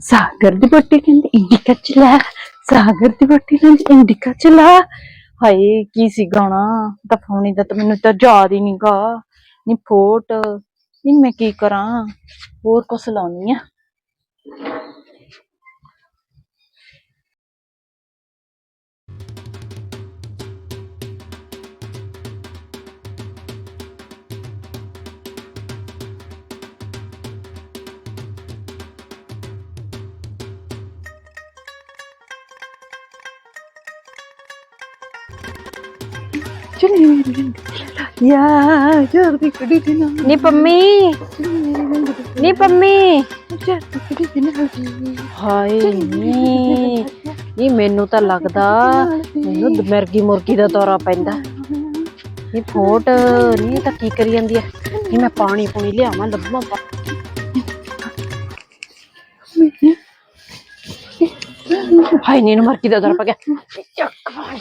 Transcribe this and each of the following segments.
ਸਾਗਰ ਦੀ ਬੋਟੀ ਕਹਿੰਦੀ ਇੰਡੀਕਾ ਸਾਗਰ ਦੀ ਬੋਟੀ ਕਹਿੰਦੀ ਇੰਡੀਕਾ ਚਲਾ ਹਾਏ, ਕੀ ਸੀ ਗਾਣਾ ਦਫਾਉਣੀ ਦਾ ਤਾਂ ਮੈਨੂੰ ਤਾਂ ਯਾਦ ਹੀ ਨਹੀਂ ਗਾ। ਨੀ ਫੋਟ, ਨੀ ਮੈਂ ਕੀ ਕਰਾਂ? ਹੋਰ ਕੁਛ ਲਾਉਣੀ ਆ। ਚੁੰਨੀ ਦੀ ਕੁੜੀ ਦੀ ਨਾ ਨੀ ਪੰਮੀ। ਨੀ ਪੰਮੀ। ਜਰ ਦੀ ਕੁੜੀ ਦੀ ਨਾ ਹਾਏ ਨੀ। ਨੀ ਮੈਨੂੰ ਤਾਂ ਲੱਗਦਾ ਮੈਨੂੰ ਦਮਰਗੀ ਮੁਰਗੀ ਦਾ ਦੌਰਾ ਪੈਂਦਾ। ਨੀ ਫੋਟ, ਨੀ ਤਾਂ ਕੀ ਕਰੀ ਜਾਂਦੀ ਹੈ ਨੀ ਮੈਂ ਪਾਣੀ ਪੂਣੀ ਲਿਆਵਾਂ, ਲੱਭਾਂ ਹਾਏ ਨੀ ਨੂੰ ਮਰਗੀ ਦਾ ਦੌਰਾ ਪੈ ਗਿਆ। ਚੱਕ ਪਾਣੀ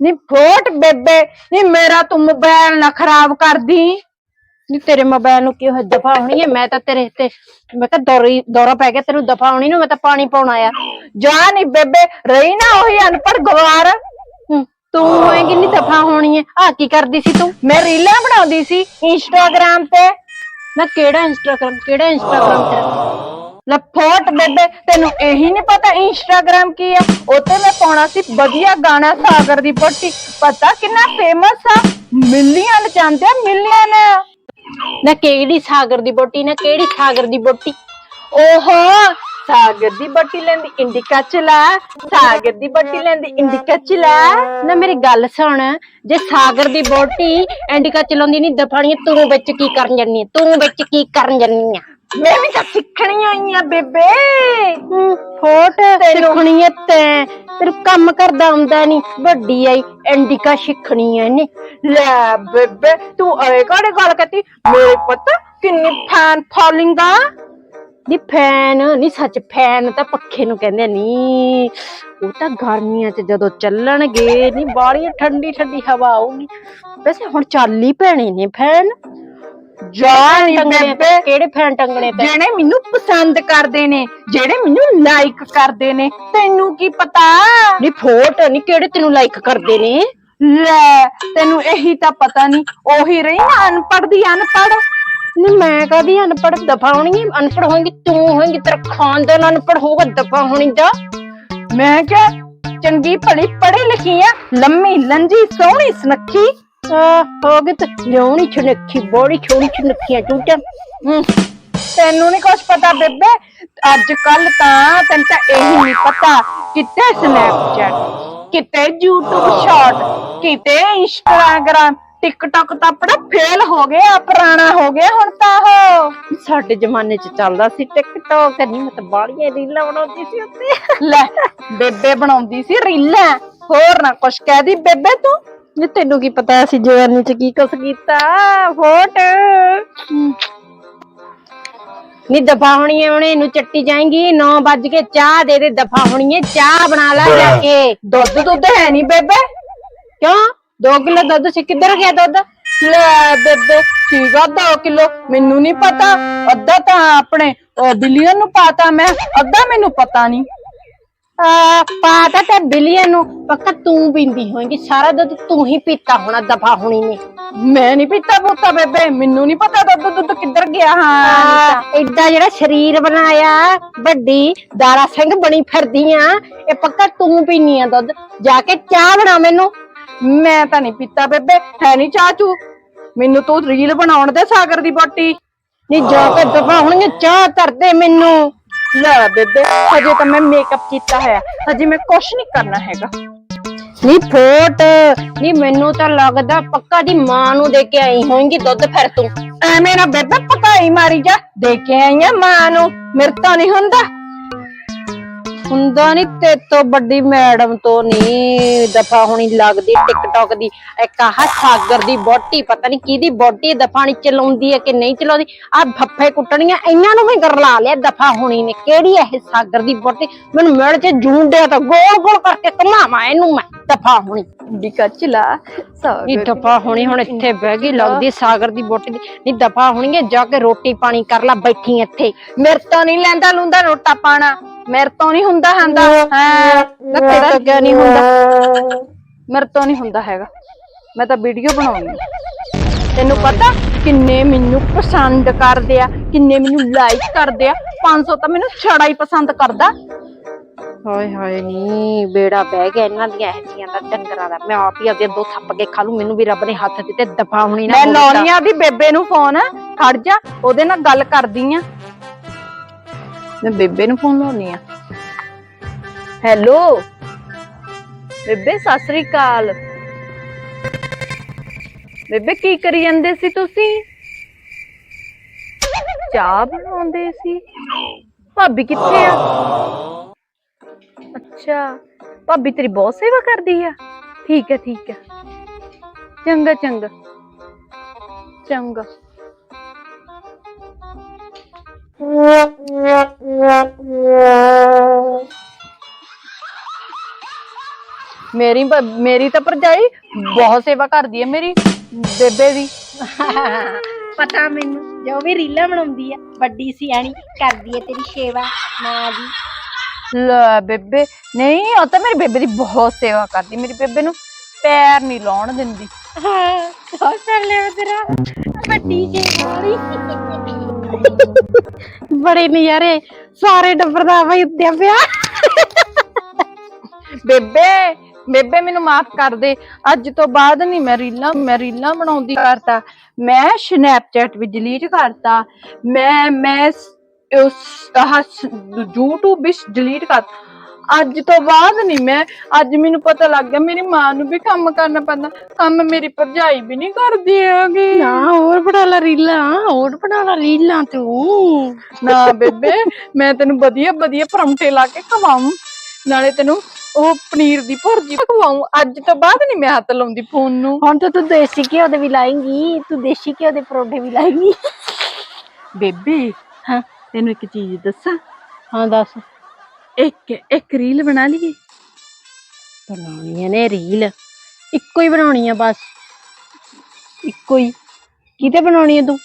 ਨੀ ਫੋਟ ਬੇਬੇ ਨੀ ਮੇਰਾ ਤੂੰ ਮੋਬਾਈਲ ਨਾ ਖਰਾਬ ਕਰਦੀ। ਨੀ ਤੇਰੇ ਮੋਬਾਈਲ ਨੂੰ ਕੀ ਦਫਾ ਹੋਣੀ ਐ ਮੈਂ ਤਾਂ ਤੇਰੇ ਤੇ ਮੈਂ ਤਾਂ ਦੌਰੀ ਦੌਰਾ ਪੈ ਗਿਆ ਤੈਨੂੰ ਦਫਾ ਹੋਣੀ ਨੂੰ ਮੈਂ ਤਾਂ ਪਾਣੀ ਪਾਉਣਾ ਆ ਜਾ ਨੀ ਬੇਬੇ ਰਹੀ ਨਾ ਉਹੀ ਅਨਪੜ ਗਵਾਰ। ਹੂੰ, ਤੂੰ ਹੋਏਗੀ ਨਹੀਂ ਦਫਾ ਹੋਣੀ ਹੈ ਆ ਕੀ ਕਰਦੀ ਸੀ ਤੂੰ? ਮੈਂ ਰੀਲਾਂ ਬਣਾਉਂਦੀ ਸੀ ਇੰਸਟਾਗ੍ਰਾਮ ਤੇ। ਮੈਂ ਕਿਹੜਾ ਇੰਸਟਾਗ੍ਰਾਮ ਕਿਹੜਾ ਇੰਸਟਾਗ੍ਰਾਮ ਤੇਰਾ ਲੈ ਫੋਟ ਬੇਬੇ ਤੈਨੂੰ ਇਹੀ ਨਹੀਂ ਪਤਾ ਇੰਸਟਾਗ੍ਰਾਮ ਕੀ ਆ? ਉੱਤੇ ਮੈਂ ਪਾਉਣਾ ਸੀ ਵਧੀਆ ਗਾਣਾ ਸਾਗਰ ਦੀ ਪੱਟੀ। ਪਤਾ ਕਿੰਨਾ ਫੇਮਸ ਆ? ਮਿਲੀਅਨ ਜਾਂਦੇ ਆ ਮਿਲੀਅਨ। ਨਾ ਕਿਹੜੀ ਸਾਗਰ ਦੀ ਬੋਟੀ ਨਾ ਕਿਹੜੀ ਸਾਗਰ ਦੀ ਬੋਟੀ? ਓਹੋ ਸਾਗਰ ਦੀ ਬੱਟੀ ਲੈਂਦੀ ਇੰਡੀਕਾ ਚਲਾ ਸਾਗਰ ਦੀ ਬੱਟੀ ਲੈਂਦੀ ਇੰਡੀਕਾ ਚਲਾ ਨਾ ਮੇਰੀ ਗੱਲ ਸੁਣ ਜੇ ਸਾਗਰ ਦੀ ਬੋਟੀ ਐਂਡਿਕਾ ਚਲਾਉਂਦੀ ਨਹੀਂ ਦਫਾਣੀ ਤੂੰ ਵਿੱਚ ਕੀ ਕਰਨ ਜਾਨੀ ਤੂੰ ਵਿੱਚ ਕੀ ਕਰਨ ਜਾਨੀ ਆ? ਮੈਂ ਵੀ ਤਾਂ ਸਿੱਖਣੀ ਹੋਈ ਆ ਬੇਬੇ ਫੋਟ ਸਿੱਖਣੀ ਐ ਤੈਂ। ਤੇਰੇ ਕੰਮ ਕਰਦਾ ਆਉਂਦਾ ਨਹੀਂ ਵੱਡੀ ਆਈ ਐਂਡਿਕਾ ਸਿੱਖਣੀ ਐ ਇਹਨੇ। ਲੈ ਬੇਬੇ ਤੂੰ ਐ ਕਾੜੇ ਗੱਲ ਕਰਤੀ? ਮੇਰੇ ਪਤਾ ਕਿੰਨੀ ਫੈਨ ਫੋਲੋਇੰਗ ਆ। ਨੀ ਫੈਨ ਨੀ ਸੱਚ ਫੈਨ ਤਾਂ ਪੱਖੇ ਨੂੰ ਕਹਿੰਦੇ ਨੀ। ਉਹ ਤਾਂ ਗਰਮੀਆਂ 'ਚ ਜਦੋਂ ਚੱਲਣਗੇ ਨੀ ਬਾਹਲੀ ਠੰਡੀ ਠੰਡੀ ਹਵਾ ਆਊਗੀ। ਵੈਸੇ ਹੁਣ ਚੱਲ ਹੀ ਪੈਣੇ ਨੇ ਫੈਨ ਜਾ ਨੀ ਟੰਗਣੇ ਤੇ ਬੇਬੇ ਕਿਹੜੇ ਫੈਨ ਟੰਗਣੇ ਤੇ ਜਿਹੜੇ ਮੈਨੂੰ ਪਸੰਦ ਕਰਦੇ ਨੇ ਜਿਹੜੇ ਮੈਨੂੰ ਲਾਈਕ ਕਰਦੇ ਨੇ ਤੈਨੂੰ ਕੀ ਪਤਾ? ਨੀ ਫੋਟ ਨੀ ਕਿਹੜੇ ਤੈਨੂੰ ਲਾਈਕ ਕਰਦੇ ਨੇ? ਲੈ ਤੈਨੂੰ ਇਹੀ ਤਾਂ ਪਤਾ ਨਹੀਂ ਉਹੀ ਰਹੀ ਨਾ ਅਨਪੜ੍ਹ ਦੀ ਅਨਪੜ੍ਹ। ਨੀ ਮੈਂ ਕਦੀ ਅਨਪੜ੍ਹ? ਦਫਾ ਹੋਣੀ ਅਨਪੜ੍ਹ ਹੋਏਗੀ ਤੂੰ ਹੋਏਗੀ ਤੇਰਾ ਖਾਨਦਾਨ ਅਨਪੜ੍ਹ ਹੋਊਗਾ ਦਫਾ ਹੋਣੀ ਦਾ। ਮੈਂ ਕਿਹਾ ਚੰਗੀ ਭਲੀ ਪੜ੍ਹੀ ਲਿਖੀ ਆ ਲੰਮੀ ਲੰਜੀ ਸੋਹਣੀ ਸੁਨੱਖੀ। ਆ ਹੋ ਗਈ ਤੇ ਲਿਆਉਣੀ ਛਨੱਖੀ ਬੋੜੀ ਛੋੜੀ ਛਨੱਖੀਆਂ ਟੂਟਾਂ ਤੈਨੂੰ ਨਹੀਂ ਕੁਛ ਪਤਾ ਬੇਬੇ? ਅੱਜ ਕੱਲ ਤਾਂ ਤੈਨੂੰ ਤਾਂ ਇਹੀ ਨਹੀਂ ਪਤਾ ਕਿਤੇ ਸਨੈਪਚੈਟ ਕਿਤੇ YouTube ਸ਼ਾਰਟ ਕਿਤੇ ਇੰਸਟਾਗ੍ਰਾਮ ਟਿਕਟੌਕ ਤਾਂ ਆਪਣਾ ਫੇਲ ਹੋ ਗਿਆ ਪੁਰਾਣਾ ਹੋ ਗਿਆ ਹੁਣ ਤਾਂ ਉਹ। ਸਾਡੇ ਜ਼ਮਾਨੇ 'ਚ ਚੱਲਦਾ ਸੀ ਟਿਕਟੌਕ ਨਹੀਂ ਮੈਂ ਤਾਂ ਰੀਲਾਂ ਬਣਾਉਂਦੀ ਸੀ ਉੱਤੇ ਲੈ, ਬੇਬੇ ਬਣਾਉਂਦੀ ਸੀ ਰੀਲਾਂ, ਹੋਰ ਨਾ ਕੁਛ ਕਹਿਦੀ ਬੇਬੇ ਤੂੰ। ਨੀ ਤੈਨੂੰ ਕੀ ਪਤਾ ਸੀ ਜਵਾਨੀ 'ਚ ਕੀ ਕੁਛ ਕੀਤਾ? ਫੋਟ ਨੀ ਦਫਾ ਹੋਣੀ ਐ ਉਹਨੇ ਇਹਨੂੰ ਚੱਟੀ ਜਾਏਗੀ। 9 ਵੱਜ ਕੇ ਚਾਹ ਦੇ ਦੇ ਦਫਾ ਹੋਣੀ ਐ। ਚਾਹ ਬਣਾ ਲੈ ਜਾ ਕੇ। ਦੁੱਧ ਦੁੱਧ ਹੈ ਨਹੀਂ ਬੇਬੇ। ਕਿਉਂ? 2 ਕਿਲੋ ਦੁੱਧ ਸੀ ਕਿੱਧਰ ਗਿਆ ਦੁੱਧ? ਲੈ ਬੇਬੇ ਠੀਕ ਆ 2 ਕਿਲੋ। ਮੈਨੂੰ ਨਹੀਂ ਪਤਾ। ਅੱਧਾ ਤਾਂ ਆਪਣੇ ਬਿਲੀਅਨ ਨੂੰ ਪਾਤਾ ਮੈਂ ਅੱਧਾ ਮੈਨੂੰ ਪਤਾ ਨਹੀਂ ਪਾਤਾ ਤੇ ਬਿਲੀਅਨ ਨੂੰ। ਪੱਕਾ ਤੂੰ ਪੀਂਦੀ ਹੋਏਗੀ ਸਾਰਾ ਦੁੱਧ ਤੂੰ ਹੀ ਪੀਤਾ ਹੋਣਾ ਦਫਾ ਹੋਣੀ ਨੇ ਮੈਂ ਨਹੀਂ ਪੀਤਾ ਪੂਤਾ ਬੇਬੇ ਮੈਨੂੰ ਨਹੀਂ ਪਤਾ ਦੁੱਧ ਦੁੱਧ ਕਿੱਧਰ ਗਿਆ ਹਾਂ। ਏਡਾ ਜਿਹੜਾ ਸਰੀਰ ਬਣਾਇਆ ਵੱਡੀ ਦਾਰਾ ਸਿੰਘ ਬਣੀ ਫਿਰਦੀ ਆ ਇਹ ਪੱਕਾ ਤੂੰ ਪੀਨੀ ਆ ਦੁੱਧ। ਜਾ ਕੇ ਚਾਹ ਬਣਾ ਮੈਨੂੰ। ਮੈਂ ਤਾਂ ਨਹੀਂ ਪੀਤਾ ਬੇਬੇ ਹੈ ਨਹੀਂ ਚਾਚੂ ਮੈਨੂੰ ਤੂੰ ਰੀਲ ਬਣਾਉਣ ਦੇ ਸਾਗਰ ਦੀ ਬੋਟੀ। ਨਹੀਂ ਜਾ ਕੇ ਦਫਾ ਹੋਣਗੇ ਚਾਹ ਧਰ ਦੇ ਮੈਨੂੰ। ਲੈ ਬੇਬੇ, ਹਜੇ ਤਾਂ ਮੈਂ ਮੇਕਅਪ ਕੀਤਾ ਹੋਇਆ। ਹਜੇ ਮੈਂ ਕੁਛ ਨਹੀਂ ਕਰਨਾ ਹੈਗਾ। ਨੀ ਫੋਟ, ਨੀ ਮੈਨੂੰ ਤਾਂ ਲੱਗਦਾ ਪੱਕਾ ਦੀ ਮਾਂ ਨੂੰ ਦੇ ਕੇ ਆਈ ਹੋਏਗੀ ਦੁੱਧ ਫਿਰ ਤੂੰ। ਐਵੇਂ ਨਾ ਬੇਬੇ ਪਕਾਈ ਮਾਰੀ ਜਾ। ਦੇ ਕੇ ਆਈ ਆ ਮਾਂ ਨੂੰ। ਮੇਰੇ ਤਾਂ ਨਹੀਂ ਹੁੰਦਾ। ਹੁੰਦਾ ਨਹੀਂ ਤੇ ਤੋਂ ਵੱਡੀ ਮੈਡਮ ਤੋਂ ਨਹੀਂ ਦਫਾ ਹੋਣੀ ਲੱਗਦੀ ਟਿਕਟੌਕ ਦੀ। ਇੱਕ ਆਹ ਸਾਗਰ ਦੀ ਬੋਟੀ ਪਤਾ ਨਹੀਂ ਕਿਹਦੀ ਬੋਟੀ ਦਫਾ ਨਹੀਂ ਚਲਾਉਂਦੀ ਹੈ ਕਿ ਨਹੀਂ ਚਲਾਉਂਦੀ। ਆ ਫੱਫੇ ਕੁੱਟਣੀਆਂ ਇਹਨਾਂ ਨੂੰ ਵੀ ਗਰਲਾ ਲਿਆ ਦਫਾ ਹੋਣੀ ਨੇ। ਕਿਹੜੀ ਇਹ ਸਾਗਰ ਦੀ ਬੋਟੀ ਮੈਨੂੰ ਮਿਲ ਚ ਜੂੰਡਿਆ ਤਾਂ ਗੋਲ ਗੋਲ ਕਰਕੇ ਘਮਾਵਾਂ ਇਹਨੂੰ ਮੈਂ ਦਫਾ ਹੋਣੀ। ਡਿਕਾ ਚਲਾ ਇਹ ਦਫਾ ਹੋਣੀ ਹੁਣ ਇੱਥੇ ਬਹਿ ਗਈ ਲੱਗਦੀ ਸਾਗਰ ਦੀ ਬੋਟੀ ਦੀ। ਨਹੀਂ ਦਫਾ ਹੋਣੀ ਹੈ ਜਾ ਕੇ ਰੋਟੀ ਪਾਣੀ ਕਰ ਲੈ ਬੈਠੀ ਇੱਥੇ। ਮੇਰੇ ਤੋਂ ਨਹੀਂ ਲੈਂਦਾ ਲੁੰਦਾ ਰੋਟਾ ਪਾਣਾ। ਮੇਰੇ ਤੋਂ ਨਹੀਂ ਹੁੰਦਾ ਹਾਂਦਾ। ਹਾਂ ਤੇਰਾ ਤਾਂ ਕਿਆ ਨਹੀਂ ਹੁੰਦਾ। ਮੇਰੇ ਤੋਂ ਨਹੀਂ ਹੁੰਦਾ ਹੈਗਾ। ਮੈਂ ਤਾਂ ਵੀਡੀਓ ਬਣਾਉਣੀ। ਤੈਨੂੰ ਪਤਾ ਕਿੰਨੇ ਮੈਨੂੰ ਪਸੰਦ ਕਰਦੇ ਆ ਕਿੰਨੇ ਮੈਨੂੰ ਲਾਈਕ ਕਰਦੇ ਆ। 500 ਤਾਂ ਮੈਨੂੰ ਛੜਾ ਹੀ ਪਸੰਦ ਕਰਦਾ। ਹਾਏ ਹਾਏ ਨੀ ਬੇੜਾ ਬਹਿ ਗਿਆ ਇਹਨਾਂ ਦੀਆਂ ਜੀਆਂ ਦਾ ਡੰਗਰਾਂ ਦਾ। ਮੈਂ ਆਪ ਹੀ ਆਪਦੇ ਦੋ ਥੱਪ ਕੇ ਖਾ ਲੂ ਮੈਨੂੰ ਵੀ ਰੱਬ ਨੇ ਹੱਥ ਦਿੱਤੇ ਦਫਾ ਹੋਣੀ ਨਾ ਮੈਂ ਲਾਉਣੀ ਆ ਦੀ ਬੇਬੇ ਨੂੰ ਫੋਨ ਖੜ ਜਾ ਉਹਦੇ ਨਾਲ ਗੱਲ ਕਰਦੀ ਆ। ਮੈਂ ਬੇਬੇ ਨੂੰ ਫੋਨ ਲਾਉਣੀ ਆ ਹੈਲੋ? ਬੇਬੇ, ਸਤਿ ਸ੍ਰੀ ਅਕਾਲ। ਬੇਬੇ, ਕੀ ਕਰੀ ਜਾਂਦੇ ਸੀ ਤੁਸੀਂ? ਚਾਹ ਬਣਾਉਂਦੇ ਸੀ। ਭਾਬੀ ਕਿੱਥੇ ਆ? ਅੱਛਾ, ਭਾਬੀ ਤੇਰੀ ਬਹੁਤ ਸੇਵਾ ਕਰਦੀ ਆ। ਠੀਕ ਹੈ ਠੀਕ ਹੈ ਚੰਗਾ ਚੰਗਾ। ਚੰਗਾ। ਮੇਰੀ ਭ- ਮੇਰੀ ਤਾਂ ਭਰਜਾਈ ਬਹੁਤ ਸੇਵਾ ਕਰਦੀ ਹੈ ਮੇਰੀ ਬੇਬੇ ਦੀ। ਪਤਾ ਮੈਨੂੰ ਜੋ ਵੀ ਰੀਲਾਂ ਬਣਾਉਂਦੀ ਆ ਵੱਡੀ ਸਿਆਣੀ ਕਰਦੀ ਆ ਤੇਰੀ ਸੇਵਾ ਮਾਂ ਦੀ। ਲੈ ਬੇਬੇ ਨਹੀਂ ਉਹ ਤਾਂ ਮੇਰੀ ਬੇਬੇ ਦੀ ਬਹੁਤ ਸੇਵਾ ਕਰਦੀ ਮੇਰੀ ਬੇਬੇ ਨੂੰ ਪੈਰ ਨਹੀਂ ਲਾਉਣ ਦਿੰਦੀ। ਹਾਂ ਤੇਰਾ ਵੱਡੀ ਬੜੇ ਨਜ਼ਾਰੇ ਸਾਰੇ ਡੱਬਰ ਦਾ ਬਈ ਉੱਤੇ ਪਿਆ। ਬੇਬੇ ਬੇਬੇ ਮੈਨੂੰ ਮਾਫ ਕਰ ਦੇ। ਅੱਜ ਤੋਂ ਬਾਅਦ ਨਹੀਂ ਮੈਂ ਰੀਲਾਂ ਮੈਂ ਰੀਲਾਂ ਬਣਾਉਂਦੀ ਕਰਤਾ। ਮੈਂ ਸਨੈਪਚੈਟ ਵੀ ਡਿਲੀਟ ਕਰਤਾ। ਮੈਂ ਮੈਂ ਉਸ ਆਹ YouTube ਵੀ ਡਿਲੀਟ ਕਰ ਅੱਜ ਤੋਂ ਬਾਅਦ ਨਹੀਂ ਮੈਂ ਅੱਜ ਮੈਨੂੰ ਪਤਾ ਲੱਗ ਗਿਆ ਮੇਰੀ ਮਾਂ ਨੂੰ ਵੀ ਕੰਮ ਕਰਨਾ ਪੈਂਦਾ। ਕੰਮ ਮੇਰੀ ਭਰਜਾਈ ਵੀ ਨਹੀਂ ਕਰਦੀ ਹੈਗੀ। ਨਾ ਹੋਰ ਬਣਾ ਲਾ ਰੀਲਾਂ ਹੋਰ ਬਣਾ ਲਾ ਰੀਲਾਂ ਤੂੰ। ਨਾ ਬੇਬੇ ਮੈਂ ਤੈਨੂੰ ਵਧੀਆ ਵਧੀਆ ਪਰੌਂਠੇ ਲਾ ਕੇ ਖਵਾਉਂ ਨਾਲੇ ਤੈਨੂੰ ਉਹ ਪਨੀਰ ਦੀ ਭੁਰਜੀ ਖਵਾਉਂ ਅੱਜ ਤੋਂ ਬਾਅਦ ਨਹੀਂ ਮੈਂ ਹੱਥ ਲਾਉਂਦੀ ਫੋਨ ਨੂੰ। ਹੁਣ ਤਾਂ ਤੂੰ ਦੇਸੀ ਘਿਓ ਦੇ ਵੀ ਲਾਏਂਗੀ ਤੂੰ ਦੇਸੀ ਘਿਓ ਦੇ ਪਰੌਂਠੇ ਵੀ ਲਾਏਂਗੀ। ਬੇਬੇ ਹਾਂ। ਤੈਨੂੰ ਇੱਕ ਚੀਜ਼ ਦੱਸਾਂ? ਹਾਂ ਦੱਸ। ਇੱਕ ਇੱਕ ਰੀਲ ਬਣਾ ਲਈਏ? ਬਣਾਉਣੀਆਂ ਨੇ ਰੀਲ। ਇੱਕੋ ਹੀ ਬਣਾਉਣੀ ਆ ਬਸ। ਇੱਕੋ ਹੀ। ਕਿਤੇ ਬਣਾਉਣੀ ਆ ਤੂੰ?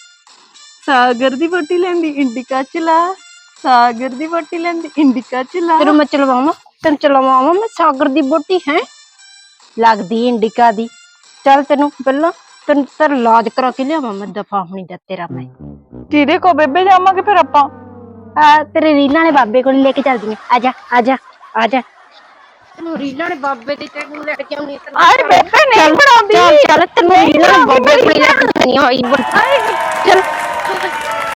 ਸਾਗਰ ਦੀ ਬੋਟੀ ਲੈਂਦੀ ਇੰਡੀਕਾ ਚਲਾ ਸਾਗਰ ਦੀ ਬੋਟੀ ਲੈਂਦੀ ਇੰਡੀਕਾ ਚਲਾ ਤੈਨੂੰ ਮੈਂ ਚਲਵਾਵਾਂ। ਤੈਨੂੰ ਚਲਵਾਵਾਂ ਮੈਂ? ਸਾਗਰ ਦੀ ਬੋਟੀ ਹੈ? ਲੱਗਦੀ ਇੰਡਿਕਾ ਦੀ। ਚੱਲ ਤੈਨੂੰ ਪਹਿਲਾਂ ਤੈਨੂੰ ਤੇਰਾ ਇਲਾਜ ਕਰਾ ਕੇ ਲਿਆਵਾਂ ਮੈਂ ਦਫਾ ਹੋਣੀ ਦਾ ਤੇਰਾ ਮੈਂ। ਕਿਹਦੇ ਕੋ ਬੇਬੇ ਜਾਵਾਂਗੇ ਫਿਰ ਆਪਾਂ? ਆ ਤੇਰੇ ਰੀਲਾਂ ਵਾਲੇ ਬਾਬੇ ਕੋਲ ਲੈ ਕੇ ਚੱਲਦੀ ਆ ਆਜਾ ਆਜਾ ਆਜਾ ਤੈਨੂੰ ਰੀਲਾਂ ਨੇ ਬਾਬੇ ਦੇ ਤੈਨੂੰ ਲੈ ਕੇ ਆਉਣੀ ਆਏ ਬੇਬੇ ਨਹੀਂ ਬਣਾਉਂਦੀ। ਚੱਲ ਚੱਲ ਤੈਨੂੰ ਰੀਲਾਂ ਨੇ ਬਾਬੇ ਕੋਲ ਲੈ ਕੇ ਆਉਣੀ ਹੋਈ ਚੱਲ।